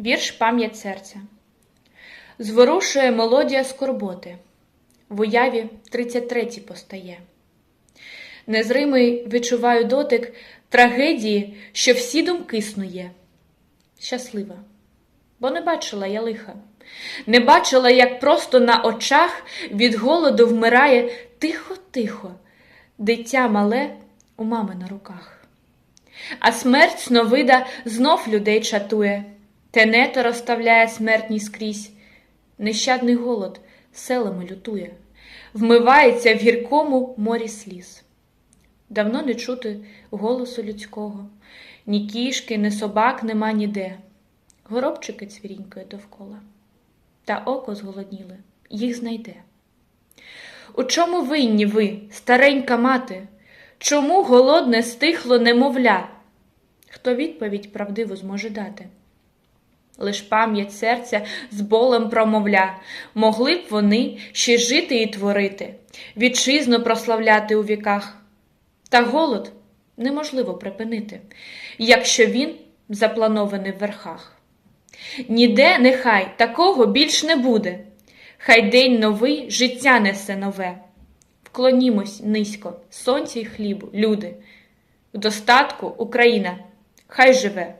Вірш пам'ять серця. Зворушує мелодія скорботи. В уяві 33 постає. Незримий відчуваю дотик трагедії, що всі думки снує. Щаслива, бо не бачила я лиха. Не бачила, як просто на очах від голоду вмирає тихо-тихо, дитя мале у мами на руках. А смерть сновида знов людей чатує, тенето розставляє смертні скрізь, нещадний голод селами лютує, вмивається в гіркому морі сліз. Давно не чути голосу людського, ні кішки, ні собак нема ніде. Горобчики цвірінькає довкола, та око зголодніле їх знайде. У чому винні ви, старенька мати? Чому голодне стихло немовля? Хто відповідь правдиву зможе дати? Лиш пам'ять серця з болем промовля, могли б вони ще жити і творити, вітчизну прославляти у віках. Та голод неможливо припинити, якщо він запланований в верхах. Ніде нехай такого більш не буде. Хай день новий життя несе нове. Вклонімось низько, сонця й хлібу, люди. В достатку Україна, хай живе.